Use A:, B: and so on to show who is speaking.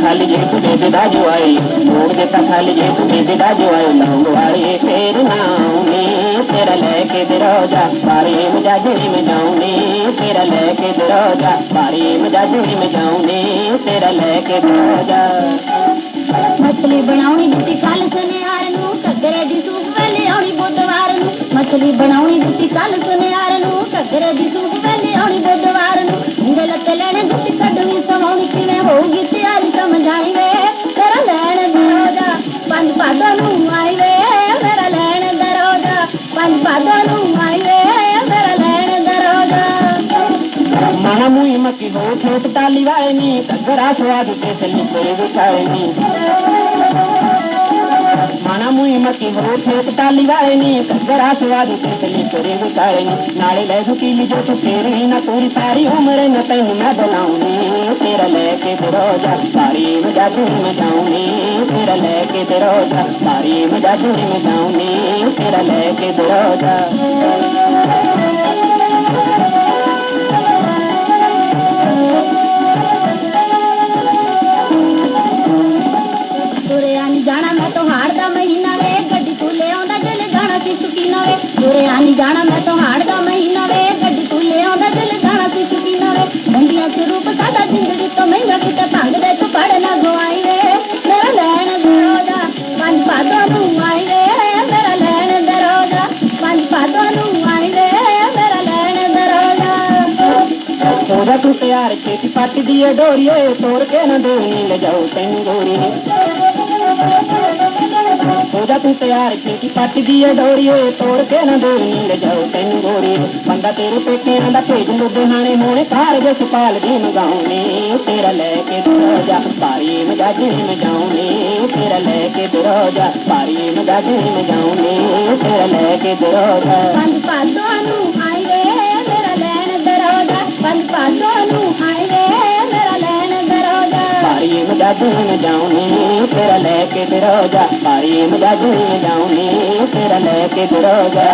A: ਖਾਲੀ ਜੇ ਤੂੰ ਬੇਬੇ ਦਾ ਜੋ ਆਈ ਮੋੜ ਦਿੱਤਾ ਖਾਲੀ ਜੇ ਤੂੰ ਬੇਬੇ ਦਾ ਜੋ ਆਈ ਲੌਂਗ ਵਾਲੇ ਫੇਰ ਨਾਉਨੀ ਤੇਰਾ ਲੈ ਕੇ ਦਰੋਜਾ ਬਾਰੇ ਮਜਾ ਜੁੜੀ ਮੈਂ ਜਾਉਨੀ ਤੇਰਾ ਲੈ ਕੇ ਦਰੋਜਾ ਬਾਰੇ ਮਜਾ ਜੁੜੀ ਮੈਂ ਜਾਉਨੀ ਤੇਰਾ ਲੈ ਕੇ ਦਰੋਜਾ
B: ਮਛਲੀ ਬਣਾਉਣੀ ਦਿੱਤੀ ਕੱਲ ਸੁਨਿਆਰ ਨੂੰ, ਘੱਗਰੇ ਦੀ ਸੂਪ ਵੇਲੇ ਆਉਣੀ ਬੁੱਧਵਾਰ ਨੂੰ। ਮਛਲੀ ਬਣਾਉਣੀ ਦਿੱਤੀ ਕੱਲ ਸੁਨਿਆਰ ਨੂੰ, ਘੱਗਰੇ ਦੀ ਸੂਪ ਵੇਲੇ ਆਉਣੀ ਬੁੱਧਵਾਰ ਨੂੰ। ਮੁੰਡੇ ਲੱਤੇ ਲੈਣੇ ਦਿੱਤੀ ਕੱਢਵੀਂ ਪੰਜ ਪਾਦੋਂ ਨੂੰ ਆਈ ਵੇ ਮੇਰਾ ਲੈਣ ਦਰੋਜਾ ਪੰਜ ਪਾਦੋਂ ਨੂੰ ਆਈ ਵੇ ਮੇਰਾ ਲੈਣ ਦਰੋਜਾ
A: ਮਨ ਮੂਈ ਮੱਕੀ ਹੋ ਠੋਟ ਟਾਲੀ ਵਾਏ ਨੀ ਤਗਰਾ ਸਵਾਦ ਤੇ ਸਲੀ ਕੋਰੇ ਵਿਖਾਏ ਨੀ। ਮਨ ਮੂਈ ਮੱਕੀ ਹੋ ਠੋਟ ਟਾਲੀ ਵਾਏ ਨੀ ਤਗਰਾ ਸਵਾਦ ਤੇ ਸਲੀ ਕੋਰੇ ਵਿਖਾਏ ਨੀ ਨਾਲੇ ਲੈ ਫਕੀਲੀ ਜੋ ਤੂੰ ਫੇਰਨੀ ਨਾ ਤੂਰੀ ਸਾਰੀ ਉਮਰ ਨਾ ਤੈਨੂੰ ਮੈਂ ਬੁਲਾਉਣੀ ਤੇਰਾ ਲੈ ਕੇ ਤੇ ਰੋਜਾ
B: ਜਾਣਾ ਮੈਂ ਤੋਂ ਹਾੜ ਦਾ ਮਹੀਨਾ ਵੇ। ਗੱਡੀ ਤੂੰ ਲੈ ਆਉਂਦਾ ਜਲ ਜਾਣਾ ਸੀ ਨਾ ਵੇ। ਬੰਦੀਆਂ ਚ ਰੂਪ ਸਾਡਾ ਜ਼ਿੰਦਗੀ ਤੋਂ ਮਹਿੰਗਾ ਕਿਤੇ ਭੰਗ ਦੇ, ਤੂੰ ਪੜ ਨਾ ਗਵਾਈ ਵੇ। ਮੇਰਾ ਲੈਣ ਦਰੋਜਾ ਪੰਜ ਪਾਦੋਂ ਨੂੰ ਆਈ ਵੇ। ਮੇਰਾ ਲੈਣ ਦਰੋਜਾ ਪੰਜ ਪਾਦੋਂ ਨੂੰ ਆਈ ਵੇ। ਮੇਰਾ ਲੈਣ ਦਰੋਜਾ
A: ਉਹਦਾ ਤੂੰ ਪਿਆਰ ਛੇਤੀ ਪੱਟ ਦੀ ਏ ਡੋਰੀਏ, ਤੋੜ ਕੇ ਨਾ ਦੇਣੀ, ਲੈ ਤੈਨੂੰ ਗੋਰੀ। ਨੇ ਉਹਦਾ ਤੂੰ ਤਿਆਰ ਕੀਤੀ ਪੱਟਦੀ ਏ ਡੋਰੀਏ ਤੋੜ ਕੇ ਨਾ ਦੇਰੀ ਲੈ ਜਾਓ ਤੈਨੂੰ ਗੋਰੀ ਬੰਦਾ ਤੇਰੇ ਪੇਟਿਆਂ ਦਾ ਭੇਜ ਲੁਧਿਆਣੇ ਹੋਣੇ ਕਾਰ ਦੇ ਸੁਪਾਲ ਦੀ ਮਗਾਉਣੀ। ਤੇਰਾ ਲੈ ਕੇ ਦਰੋਜਾ ਪਾਰੀ ਮਜਾਜੀ ਮਜਾਉਣੀ। ਤੇਰਾ ਲੈ ਕੇ ਦਰੋਜਾ ਪਾਰੀ ਮਜਾਜੀ ਮਜਾਉਣੀ। ਤੇਰਾ ਲੈ ਕੇ ਦਰੋਜਾ
B: ਪੰਜ ਪਾਸੋਂ ਨੂੰ ਆਈ ਵੇ ਮੇਰਾ ਲੈਣ ਦਰੋਜਾ ਪੰਜ ਪਾਸੋਂ ਨੂੰ ਆਈ ਵੇ ਮੇਰਾ ਲੈਣ ਦਰੋਜਾ
A: ਪਾਰੀ ਮਜਾਜੀ ਮਜਾਉਣੀ। రోజా మరి ముజా గురి జావుని
B: తెర లేక రోజా